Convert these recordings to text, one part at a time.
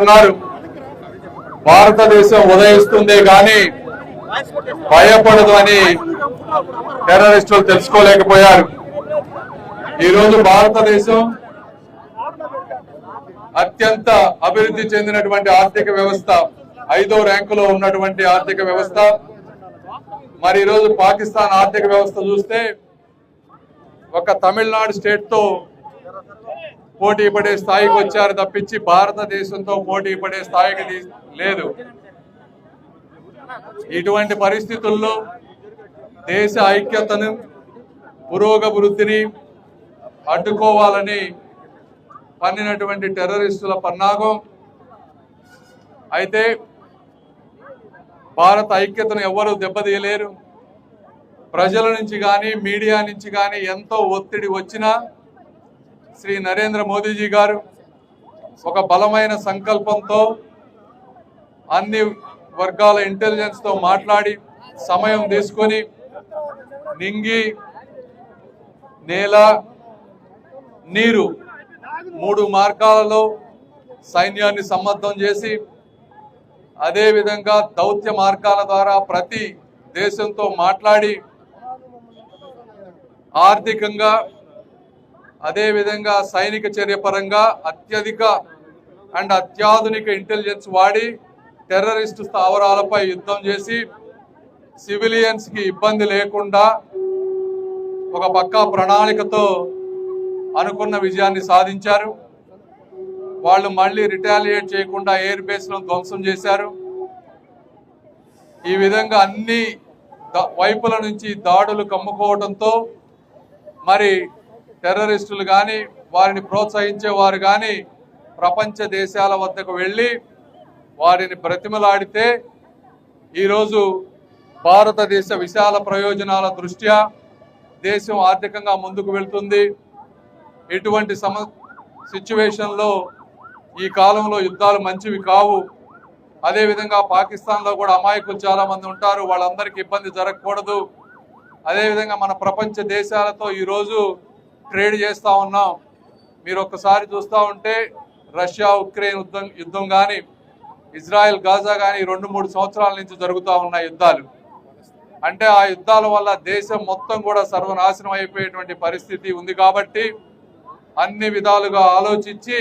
ఉన్నారు భారతదేశం ఉదయిస్తుందే గాని భయపడదు అని టెర్రరిస్టులు తెలుసుకోలేకపోయారు. ఈ రోజు భారతదేశం అత్యంత అభివృద్ధి చెందినటువంటి ఆర్థిక వ్యవస్థ ఐదో ర్యాంకులో ఉన్నటువంటి ఆర్థిక వ్యవస్థ. మరి ఈరోజు పాకిస్తాన్ ఆర్థిక వ్యవస్థ చూస్తే ఒక తమిళనాడు స్టేట్తో పోటీ పడే స్థాయికి వచ్చారు తప్పించి భారతదేశంతో పోటీ పడే స్థాయికి తీ- లేదు. ఇటువంటి పరిస్థితుల్లో దేశ ఐక్యతను పురోగభివృద్ధిని అడ్డుకోవాలని పన్నినటువంటి టెర్రరిస్టుల పన్నాగం. అయితే భారత ఐక్యతను ఎవరు దెబ్బతీయలేరు. ప్రజల నుంచి కానీ మీడియా నుంచి కానీ ఎంతో ఒత్తిడి వచ్చినా శ్రీ నరేంద్ర మోదీజీ గారు ఒక బలమైన సంకల్పంతో అన్ని వర్గాల ఇంటెలిజెన్స్తో మాట్లాడి సమయం తీసుకొని నింగి నేల నీరు మూడు మార్గాలలో సైన్యాన్ని సమ్మద్ధం చేసి అదేవిధంగా దౌత్య మార్గాల ద్వారా ప్రతి దేశంతో మాట్లాడి ఆర్థికంగా అదేవిధంగా సైనిక చర్య పరంగా అత్యధిక అండ్ అత్యాధునిక ఇంటెలిజెన్స్ వాడి టెర్రరిస్టు స్థావరాలపై యుద్ధం చేసి సివిలియన్స్కి ఇబ్బంది లేకుండా ఒక పక్కా ప్రణాళికతో అనుకున్న విజయాన్ని సాధించారు. వాళ్ళు మళ్ళీ రిటాలియేట్ చేయకుండా ఎయిర్ బేస్లను ధ్వంసం చేశారు. ఈ విధంగా అన్ని వైపుల నుంచి దాడులు కమ్ముకోవడంతో మరి టెర్రరిస్టులు కానీ వారిని ప్రోత్సహించేవారు కానీ ప్రపంచ దేశాల వద్దకు వెళ్ళి వారిని బ్రతిమలాడితే ఈరోజు భారతదేశ విశాల ప్రయోజనాల దృష్ట్యా దేశం ఆర్థికంగా ముందుకు వెళ్తుంది. ఎటువంటి సమ సిచ్యువేషన్లో ఈ కాలంలో యుద్ధాలు మంచివి కావు. అదేవిధంగా పాకిస్తాన్లో కూడా అమాయకులు చాలామంది ఉంటారు. వాళ్ళందరికీ ఇబ్బంది జరగకూడదు. అదేవిధంగా మన ప్రపంచ దేశాలతో ఈరోజు ట్రేడ్ చేస్తూ ఉన్నాం. మీరు ఒక్కసారి చూస్తూ ఉంటే రష్యా ఉక్రెయిన్ యుద్ధం యుద్ధం కానీ ఇజ్రాయెల్ గాజా కానీ రెండు మూడు సంవత్సరాల నుంచి జరుగుతూ ఉన్న యుద్ధాలు. అంటే ఆ యుద్ధాల వల్ల దేశం మొత్తం కూడా సర్వనాశనం అయిపోయేటువంటి పరిస్థితి ఉంది కాబట్టి అన్ని విధాలుగా ఆలోచించి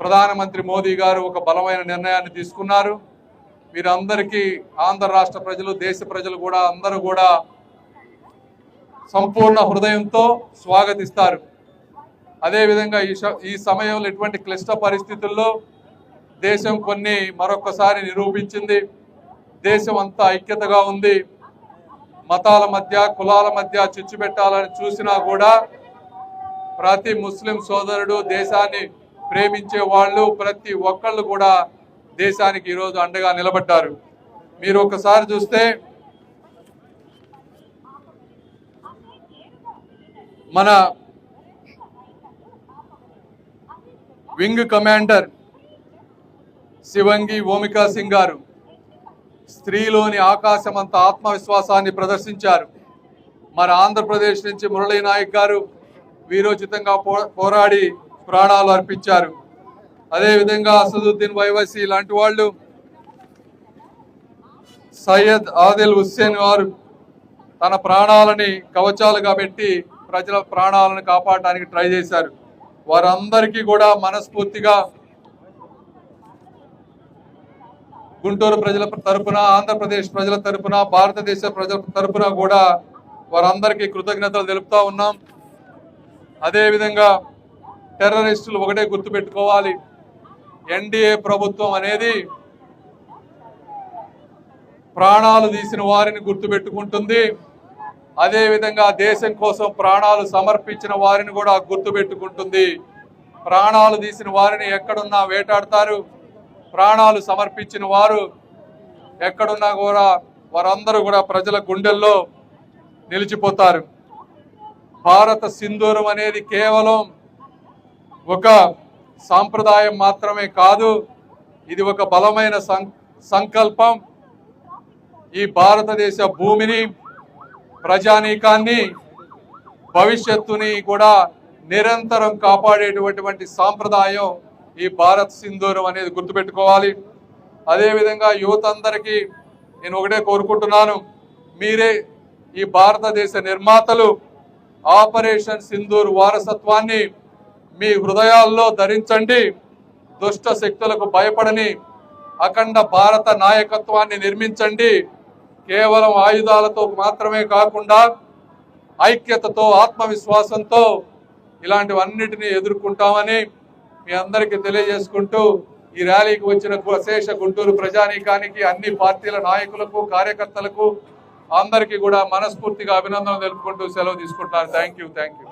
ప్రధానమంత్రి మోదీ గారు ఒక బలమైన నిర్ణయాన్ని తీసుకున్నారు. మీరందరికీ ఆంధ్ర రాష్ట్ర ప్రజలు దేశ ప్రజలు కూడా అందరూ కూడా సంపూర్ణ హృదయంతో స్వాగతిస్తారు. అదేవిధంగా ఈ ఈ సమయంలో ఇటువంటి క్లిష్ట పరిస్థితుల్లో దేశం కొన్ని మరొకసారి నిరూపించింది. దేశం అంతా ఐక్యతగా ఉంది. మతాల మధ్య కులాల మధ్య చిచ్చు పెట్టాలని చూసినా కూడా ప్రతి ముస్లిం సోదరుడు దేశాన్ని ప్రేమించే వాళ్ళు ప్రతి ఒక్కళ్ళు కూడా దేశానికి ఈరోజు అండగా నిలబడ్డారు. మీరు ఒకసారి చూస్తే మన వింగ్ కమాండర్ శివంగి ఓమికా సింగ్ గారు స్త్రీలోని ఆకాశమంత ఆత్మవిశ్వాసాన్ని ప్రదర్శించారు. మన ఆంధ్రప్రదేశ్ నుంచి మురళీ నాయక్ గారు వీరోచితంగా పో- పోరాడి ప్రాణాలు అర్పించారు. అదేవిధంగా అసదుద్దీన్ వైవసి లాంటి వాళ్ళు సయ్యద్ ఆదిల్ హుస్సేన్ గారు తన ప్రాణాలని కవచాలుగా పెట్టి ప్రజల ప్రాణాలను కాపాడడానికి ట్రై చేశారు. వారందరికీ కూడా మనస్ఫూర్తిగా గుంటూరు ప్రజల తరపున ఆంధ్రప్రదేశ్ ప్రజల తరపున భారతదేశ ప్రజల తరపున కూడా వారందరికీ కృతజ్ఞతలు తెలుపుతా ఉన్నాం. అదేవిధంగా టెర్రరిస్టులు ఒకటే గుర్తుపెట్టుకోవాలి. ఎన్డీఏ ప్రభుత్వం అనేది ప్రాణాలు తీసిన వారిని గుర్తుపెట్టుకుంటుంది. అదేవిధంగా దేశం కోసం ప్రాణాలు సమర్పించిన వారిని కూడా గుర్తుపెట్టుకుంటుంది. ప్రాణాలు తీసిన వారిని ఎక్కడున్నా వేటాడతారు. ప్రాణాలు సమర్పించిన వారు ఎక్కడున్నా కూడా వారందరూ కూడా ప్రజల గుండెల్లో నిలిచిపోతారు. భారత సింధూరం అనేది కేవలం ఒక సాంప్రదాయం మాత్రమే కాదు ఇది ఒక బలమైన సం- సంకల్పం. ఈ భారతదేశ భూమిని ప్రజానీకాన్ని భవిష్యత్తుని కూడా నిరంతరం కాపాడేటటువంటి సాంప్రదాయం ఈ భారత్ సింధూరం అనేది గుర్తుపెట్టుకోవాలి. అదేవిధంగా యువత అందరికీ నేను ఒకటే కోరుకుంటున్నాను. మీరే ఈ భారతదేశ నిర్మాతలు ఆపరేషన్ సింధూర్ వారసత్వాన్ని మీ హృదయాల్లో ధరించండి దుష్ట శక్తులకు భయపడని అఖండ భారత నాయకత్వాన్ని నిర్మించండి. కేవలం ఆయుధాలతో మాత్రమే కాకుండా ఐక్యతతో ఆత్మవిశ్వాసంతో ఇలాంటివన్నిటిని ఎదుర్కొంటామని మీ అందరికీ తెలియజేసుకుంటూ ఈ ర్యాలీకి వచ్చిన శేష గుంటూరు ప్రజానీకానికి అన్ని పార్టీల నాయకులకు కార్యకర్తలకు అందరికీ కూడా మనస్ఫూర్తిగా అభినందనలు తెలుపుకుంటూ సెలవు తీసుకుంటున్నారు థ్యాంక్ యూ థ్యాంక్ యూ